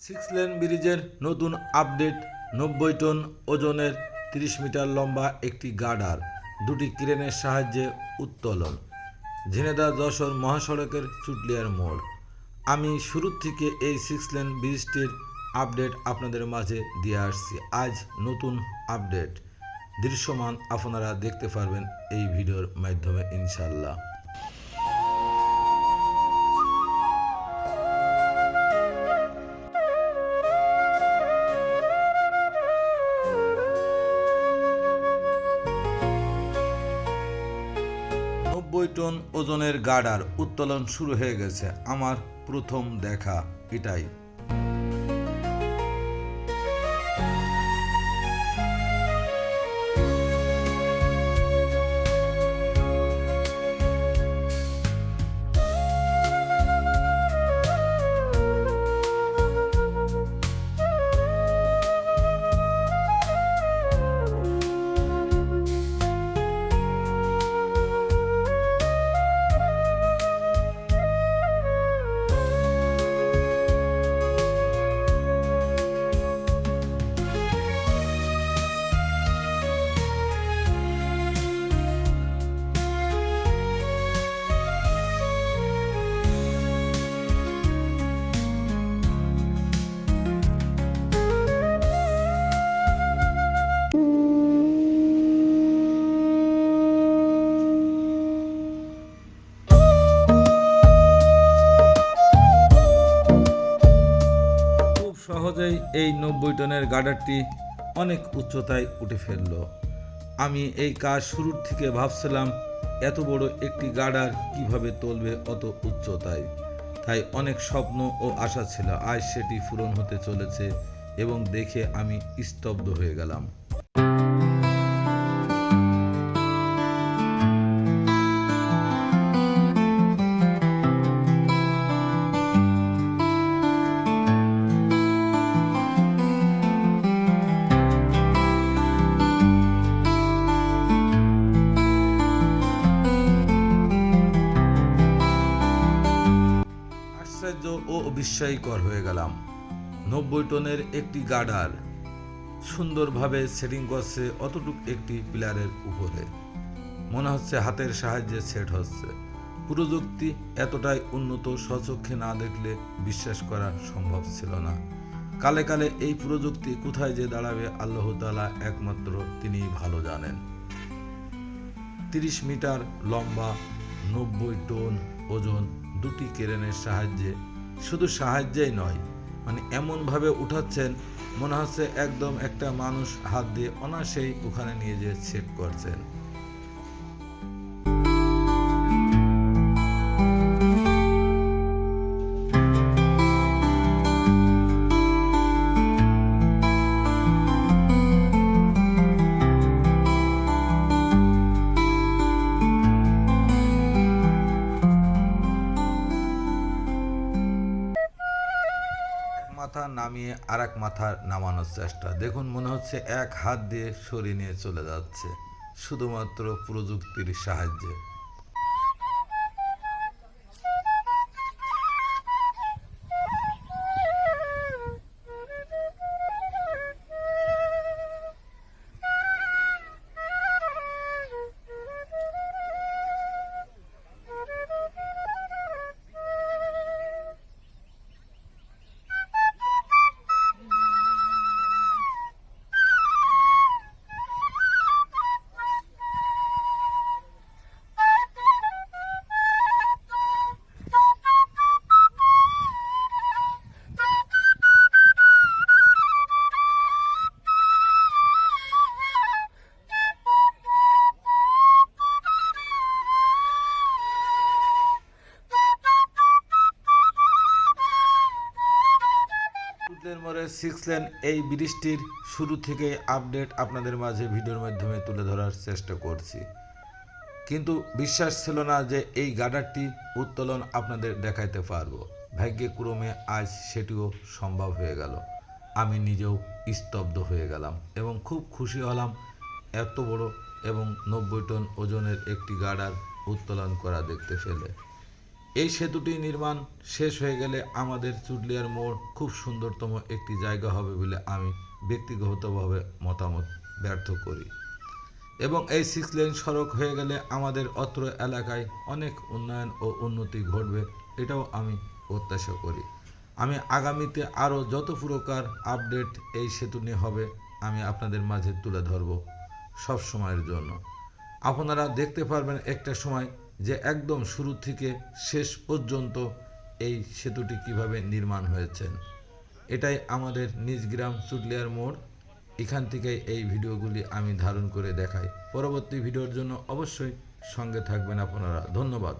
Six lane ব্রিজের নতুন update নব্বই টন ওজনের তিরিশ মিটার লম্বা একটি গার্ডার দুটি ক্রেনের সাহায্যে উত্তোলন। ঝিনেদা যশোর মহাসড়কের চুটলিয়ার মোড়। আমি শুরুর থেকে এই সিক্স লেন ব্রিজটির আপডেট আপনাদের মাঝে দিয়ে আসছি। আজ নতুন আপডেট। দৃশ্যমান আপনারা দেখতে পারবেন এই ভিডিওর মাধ্যমে ইনশাল্লাহ নব্বই টন ওজনের গার্ডার উত্তোলন শুরু হয়ে গেছে। আমার প্রথম দেখা এটাই। এই নব্বই টনের গাডারটি অনেক উচ্চতায় উঠে ফেলল। আমি এই কাজ শুরুর থেকে ভাবছিলাম, এত বড় একটি গাডার কীভাবে তুলবে অত উচ্চতায়? তাই অনেক স্বপ্ন ও আশা ছিল, আজ সেটি পূরণ হতে চলেছে এবং দেখে আমি স্তব্ধ হয়ে গেলাম। বিস্ময়কর হয়ে গেলাম। নব্বই টনের একটি গার্ডার সুন্দরভাবে সেটিং করছে অতটুক একটি পিলারের উপরে। মনে হচ্ছে হাতের সাহায্যে সেট হচ্ছে। প্রযুক্তি এতটাই উন্নত, স্বচক্ষে না দেখলে বিশ্বাস করা সম্ভব ছিল না। কালে কালে এই প্রযুক্তি কোথায় যে দাঁড়াবে আল্লাহ তালা একমাত্র তিনিই ভালো জানেন। তিরিশ মিটার লম্বা, নব্বই টন ওজন দুটি ক্রেনের সাহায্যে শুধু সাহায্যেই নয় মানে এমনভাবে উঠাচ্ছেন মনে হচ্ছে একদম একটা মানুষ হাত দিয়ে অনায়াসেই ওখানে নিয়ে যেয়ে সেট করছেন। নামিয়ে আর এক মাথা নামানোর চেষ্টা। দেখুন, মনে হচ্ছে এক হাত দিয়ে সরিয়ে নিয়ে চলে যাচ্ছে। শুধুমাত্র প্রযুক্তির সাহায্যে। সুদের মোড়ে সিক্স লেন এই ব্রিজটির শুরু থেকে আপডেট আপনাদের মাঝে ভিডিওর মাধ্যমে তুলে ধরার চেষ্টা করছি। কিন্তু বিশ্বাস ছিল না যে এই গার্ডারটি উত্তোলন আপনাদের দেখাইতে পারব। ভাগ্যে ক্রমে আজ সেটিও সম্ভব হয়ে গেল। আমি নিজেও স্তব্ধ হয়ে গেলাম এবং খুব খুশি হলাম এত বড় এবং নব্বই টন ওজনের একটি গার্ডার উত্তোলন করা দেখতে ফেলে এই সেতুটি নির্মাণ শেষ হয়ে গেলে আমাদের চুটলিয়ার মোড় খুব সুন্দরতম একটি জায়গা হবে বলে আমি ব্যক্তিগতভাবে মতামত ব্যর্থ করি। এবং এই সিক্স লেন সড়ক হয়ে গেলে আমাদের অত্র এলাকায় অনেক উন্নয়ন ও উন্নতি ঘটবে এটাও আমি প্রত্যাশা করি। আমি আগামীতে আরও যত প্রকার আপডেট এই সেতু নিয়ে হবে আমি আপনাদের মাঝে তুলে ধরব সব সময়ের জন্য। আপনারা দেখতে পারবেন একটা সময় যে একদম শুরু থেকে শেষ পর্যন্ত এই সেতুটি কীভাবে নির্মাণ হয়েছে। এটাই আমাদের নিজ গ্রাম চুটলিয়ার মোড়। এখান থেকে এই ভিডিওগুলি আমি ধারণ করে দেখাই। পরবর্তী ভিডিওর জন্য অবশ্যই সঙ্গে থাকবেন আপনারা। ধন্যবাদ।